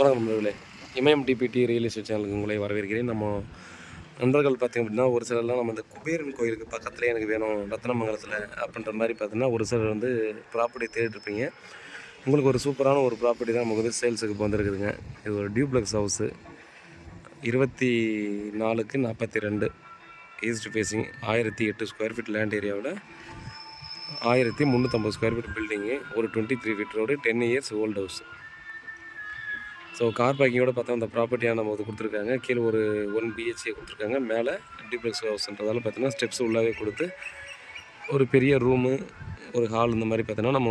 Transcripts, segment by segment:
வணக்கம் நண்பர்களே. இமயம் DBT real estate சேனலுக்கு உங்களை வரவேற்கிறேன். நம்ம நண்பர்கள் பார்த்திங்க அப்படின்னா ஒரு சிலர்லாம் நம்ம இந்த குபேரன் கோயிலுக்கு பக்கத்துலேயே எனக்கு வேணும் ரத்னமங்கலத்தில் அப்படின்ற மாதிரி பார்த்தீங்கன்னா ஒரு சிலர் வந்து ப்ராப்பர்ட்டி தேடிட்டுருப்பீங்க உங்களுக்கு ஒரு சூப்பரான ஒரு ப்ராப்பர்ட்டி தான் நமக்கு வந்து சேல்ஸுக்கு இப்போ வந்திருக்குதுங்க. இது ஒரு டியூப்ளெக்ஸ் ஹவுஸு இருபத்தி நாலுக்கு நாற்பத்தி ரெண்டு ஈஸ்ட் ஃபேஸிங் ஆயிரத்தி எட்டு ஸ்கொயர் ஃபீட் லேண்ட் ஏரியாவில் ஆயிரத்தி முந்நூற்றம்பது ஸ்கொயர் ஃபீட் பில்டிங்கு ஒரு twenty three feet road ten years old house so car பார்க்கிங்கோட பார்த்தா அந்த ப்ராப்பர்ட்டியாக நம்ம வந்து கொடுத்துருக்காங்க. கீழே ஒரு ஒன் பிஹெச்ஏ கொடுத்துருக்காங்க. மேலே டிப்ளெக்ஸ் ஹவுஸ்ன்றதால பார்த்தீங்கன்னா ஸ்டெப்ஸ் உள்ளாவே கொடுத்து ஒரு பெரிய ரூமு ஒரு ஹால் இந்த மாதிரி பார்த்தீங்கன்னா நம்ம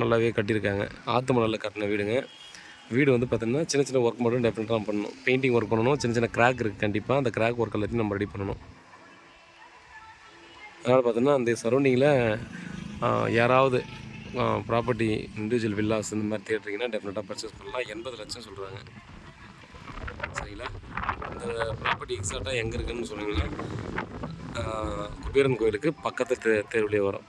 நல்லாவே கட்டியிருக்காங்க. ஆற்று மணலில் கட்டின வீடுங்க. வீடு வந்து பார்த்தீங்கன்னா சின்ன சின்ன ஒர்க் மட்டும் டெஃபினட்டாக பண்ணணும். பெயிண்டிங் ஒர்க் பண்ணணும். சின்ன சின்ன கிராக் இருக்குது கண்டிப்பாக அந்த கிராக் ஒர்க் எல்லாத்தையும் நம்ம ரெடி பண்ணணும். அதனால் பார்த்தோன்னா அந்த சரௌண்டிங்கில் யாராவது ப்ராப்பர்ட்டி இண்டிவிஜுவல் வில்லாஸ் இந்த மாதிரி தேடுறீங்கன்னா டெஃபினட்டாக பர்ச்சேஸ் பண்ணலாம். எண்பது லட்சம் சொல்கிறாங்க சரிங்களா? இந்த ப்ராப்பர்ட்டி எக்ஸாக்டாக எங்கே இருக்குன்னு சொன்னீங்கன்னா குபேரன் கோயிலுக்கு பக்கத்து தே தெருவிலே வரும்.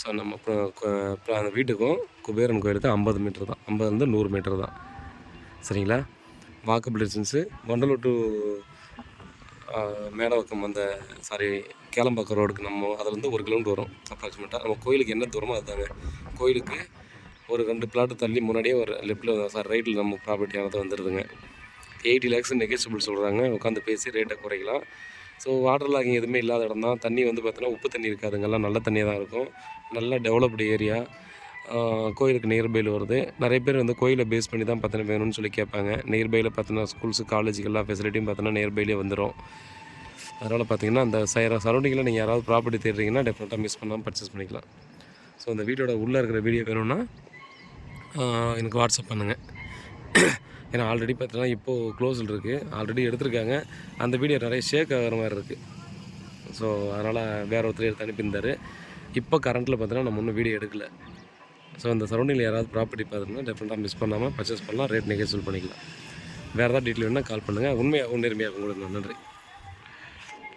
ஸோ நம்ம இப்போ அந்த வீட்டுக்கும் குபேரன் கோயிலுக்கு ஐம்பது மீட்டர் தான். ஐம்பதுலேருந்து நூறு மீட்டர் தான். சரிங்களா? Walkable distance Vandalur to Medavakkam அந்த சாரி கேளம்பாக்கம் ரோடுக்கு நம்ம அதுலேருந்து ஒரு கிலோமீட்டர் வரும் அப்ராக்சிமேட்டாக நம்ம கோயிலுக்கு என்ன தூரமோ அதுதாங்க. கோயிலுக்கு ஒரு ரெண்டு பிளாட்டு தள்ளி முன்னாடியே ஒரு லெஃப்ட்டில் சார் ரைட்டில் நம்ம ப்ராப்பர்ட்டியானது வந்துடுதுங்க எயிட்டி லேக்ஸ் நெகோசியபிள் சொல்கிறாங்க உட்காந்து பேசி ரேட்டை குறைக்கலாம். ஸோ வாட்டர் லாகிங் எதுவுமே இல்லாத இடம் தான் தண்ணி வந்து பார்த்தோன்னா உப்பு தண்ணி இருக்காதுங்கெல்லாம் நல்ல தண்ணியாக தான் இருக்கும். நல்ல டெவலப்டு ஏரியா கோயிலுக்கு நியர்பையில் வருது. நிறைய பேர் வந்து கோயிலை பேஸ் பண்ணி தான் பார்த்தீங்கன்னா வேணும்னு சொல்லி கேட்பாங்க. நியர்பையில் பார்த்தீங்கன்னா ஸ்கூல்ஸு காலேஜுக்கெல்லாம் ஃபெசிலிட்டியும் பார்த்தீங்கன்னா நியர்பைலேயே வந்துடும் அதனால் பார்த்தீங்கன்னா அந்த சைர சரௌண்டிங்கில் நீங்கள் யாராவது ப்ராப்பர்ட்டி தேடுறீங்கன்னா டெஃபினட்டாக மிஸ் பண்ணாமல் பர்ச்சேஸ் பண்ணிக்கலாம். ஸோ அந்த வீட்டோட உள்ளே இருக்கிற வீடியோ வேணும்னா எனக்கு வாட்ஸ்அப் பண்ணுங்கள் ஏன்னா ஆல்ரெடி பார்த்தீங்கன்னா இப்போது க்ளோஸில் இருக்குது ஆல்ரெடி எடுத்திருக்காங்க. அந்த வீடியோ நிறைய ஷேக் ஆகிற மாதிரி இருக்குது ஸோ அதனால் வேறு ஒருத்தர் எடுத்து அனுப்பியிருந்தார். இப்போ கரண்ட்டில் பார்த்தீங்கன்னா நம்ம ஒன்றும் வீடியோ எடுக்கலை. ஸோ அந்த சரௌண்டிங்கில் யாராவது ப்ராப்பர்ட்டி பார்த்தீங்கன்னா டெஃபினட்டாக மிஸ் பண்ணாமல் பர்ச்சேஸ் பண்ணலாம் ரேட் நெகோசியல் பண்ணிக்கலாம். வேறு ஏதாவது டீட்டெயில் வேணால் கால் பண்ணுங்கள் உண்மையாக உண்மையாக உங்களுக்கு நன்றி.